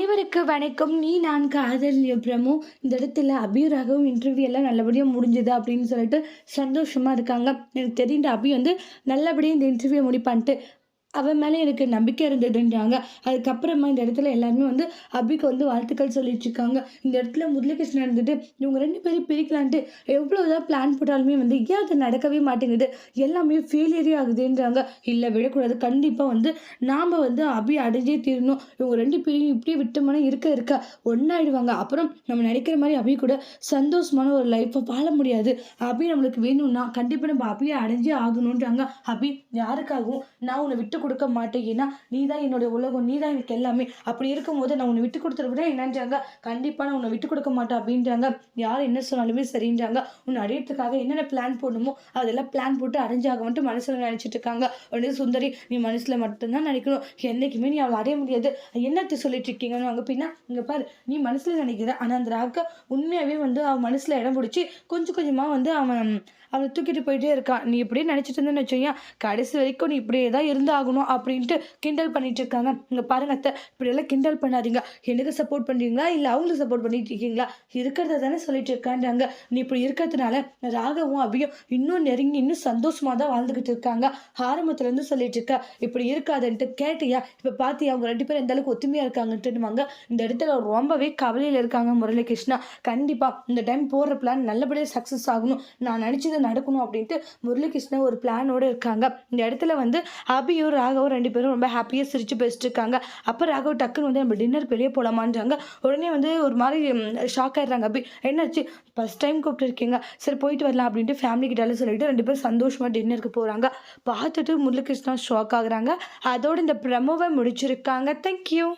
அனைவருக்கு வணக்கம். நீ நான் காதல் பிரமு. இந்த இடத்துல அபி ராகவும் இன்டர்வியூ எல்லாம் நல்லபடியாக முடிஞ்சுது அப்படின்னு சொல்லிட்டு சந்தோஷமாக இருக்காங்க. எனக்கு தெரிந்த அபி வந்து நல்லபடியாக இந்த இன்டர்வியூ முடிப்பான்ட்டு. அவன் மேலே எனக்கு நம்பிக்கை இருந்ததுன்றாங்க. அதுக்கப்புறமா இந்த இடத்துல எல்லாருமே வந்து அபிக்கு வந்து வாழ்த்துக்கள் சொல்லிட்டு இருக்காங்க. இந்த இடத்துல முரளிகிருஷ்ணன் இருந்துட்டு இவங்க ரெண்டு பேரும் பிரிக்கலான்ட்டு எவ்வளோதான் பிளான் போட்டாலுமே வந்து ஏன் அது நடக்கவே மாட்டேங்குது? எல்லாமே ஃபெயிலியரே ஆகுதுன்றாங்க. இல்லை விடக்கூடாது. கண்டிப்பாக வந்து நாம் வந்து அபி அடைஞ்சே தீரணும். இவங்க ரெண்டு பேரையும் இப்படியே விட்டோம்னா இருக்க இருக்க ஒன்றாயிடுவாங்க அப்புறம் நம்ம நினைக்கிற மாதிரி அபி கூட சந்தோஷமான ஒரு லைஃப்பை வாழ முடியாது. அபி நம்மளுக்கு வேணும்னா கண்டிப்பாக நம்ம அபியை அடைஞ்சே ஆகணுன்றாங்க. அபி யாருக்காகவும் நான் உன்னை விட்டு கொடுக்க மாட்டேங்கன்னா நீ தான் என்னுடைய உலகம் நீ தான் எனக்கு எல்லாமே. அப்படி இருக்கும்போது நான் உன்னை விட்டு கொடுத்துட என்னன்றாங்க? கண்டிப்பாக நான் உன்னை விட்டு கொடுக்க மாட்டேன் அப்படின்றாங்க. யார் என்ன சொன்னாலுமே சரின்றாங்க. உன்னை அடையிறதுக்காக என்னென்ன பிளான் போடணுமோ அதெல்லாம் பிளான் போட்டு அடைஞ்சாக மட்டும் மனசில் நினச்சிட்டு இருக்காங்க. உடனே சுந்தரி நீ மனசில் மட்டும்தான் நினைக்கணும். என்னைக்குமே நீ அவளை அடைய முடியாது. என்னத்தை சொல்லிட்டு இருக்கீங்கன்னு அங்கே பின்னா இங்கே பாரு நீ மனசில் நினைக்கிற. ஆனால் அந்த ராக்கா உண்மையாகவே வந்து அவன் மனசில் இடம் பிடிச்சி கொஞ்சம் கொஞ்சமாக வந்து அவன் அவனை தூக்கிட்டு போயிட்டே இருக்கான் நீ இப்படியே நினச்சிட்டு இருந்தேன்னு வச்சோங்க கடைசி வரைக்கும் நீ இப்படியே தான் இருந்தாகும் ஆகணும் அப்படின்ட்டு கிண்டல் பண்ணிட்டு இருக்காங்க இங்கே பாருங்க அத்தை இப்படியெல்லாம் கிண்டல் பண்ணாதீங்க. எனக்கு சப்போர்ட் பண்ணுறீங்களா இல்லை அவங்களுக்கு சப்போர்ட் பண்ணிட்டு இருக்கீங்களா இருக்கிறத தானே சொல்லிட்டு இருக்கான்றாங்க நீ இப்படி இருக்கிறதுனால ராகவும் அபியும் இன்னும் நெருங்கி இன்னும் சந்தோஷமாக தான் வாழ்ந்துக்கிட்டு இருக்காங்க. ஆரம்பத்துலேருந்து சொல்லிட்டு இருக்கா இப்படி இருக்காதுன்ட்டு கேட்டியா? இப்போ பார்த்தியா அவங்க ரெண்டு பேரும் எந்த அளவுக்கு ஒத்துமையாக இருக்காங்கன்ட்டுவாங்க இந்த இடத்துல ரொம்பவே கவலையில் இருக்காங்க முரளிகிருஷ்ணா. கண்டிப்பாக இந்த டைம் போடுற பிளான் நல்லபடியாக சக்ஸஸ் ஆகணும். நான் நினச்சது நடக்கணும் அப்படின்ட்டு முரளிகிருஷ்ணா ஒரு பிளானோடு இருக்காங்க. இந்த இடத்துல வந்து அபியும் ராகவும் ரெண்டு பேரும் ரொம்ப ஹாப்பியாக சிரித்து பேசிட்டு இருக்காங்க அப்போ ராகவ் டக்குன்னு வந்து நம்ம டின்னர் வெளியே போகலாமான்றாங்க உடனே வந்து ஒரு மாதிரி ஷாக் ஆயிடுறாங்க. அப்படி என்னாச்சு? ஃபஸ்ட் டைம் கூப்பிட்டுருக்கீங்க. சரி போயிட்டு வரலாம் அப்படின்ட்டு ஃபேமிலி கிட்டாலும் சொல்லிட்டு ரெண்டு பேரும் சந்தோஷமாக டின்னருக்கு போகிறாங்க பார்த்துட்டு முருகிருஷ்ணா ஷாக் ஆகுறாங்க. அதோட இந்த ப்ரமோவை முடிச்சிருக்காங்க. தேங்க்யூ